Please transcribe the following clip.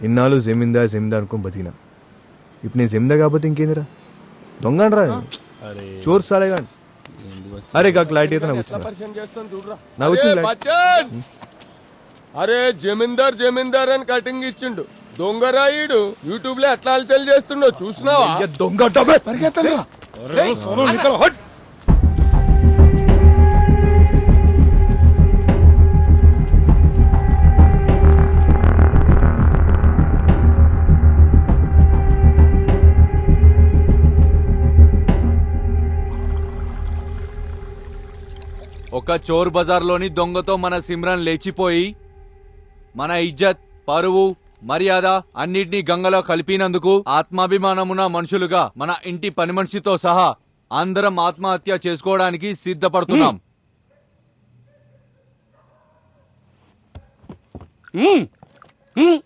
ఇన్నాళ్ళు జమీందార్ జమీందార్ అనుకో బతికినా. ఇప్పుడు నేను జమీందార్ కాకపోతే ఇంకేందిరా? దొంగ చోర్ సాలేగా అరే కాక లైట్ అయితే నాకు నాకు వచ్చింది అరే, జమీందార్ జమీందార్ అని కటింగ్ ఇచ్చిండు. దొంగరాయుడు యూట్యూబ్లో ఎట్లా అలచల్ చేస్తుండో చూసినావా? దొంగ డబ్బే. ఒక చోర్ బజార్లోని దొంగతో మన సిమ్రన్ లేచిపోయి మన ఇజ్జత్ పరువు మర్యాద అన్నిటినీ గంగలో కలిపినందుకు ఆత్మాభిమానమున మనుషులుగా మన ఇంటి పని మనిషితో సహా అందరం ఆత్మహత్య చేసుకోవడానికి సిద్ధపడుతున్నాం.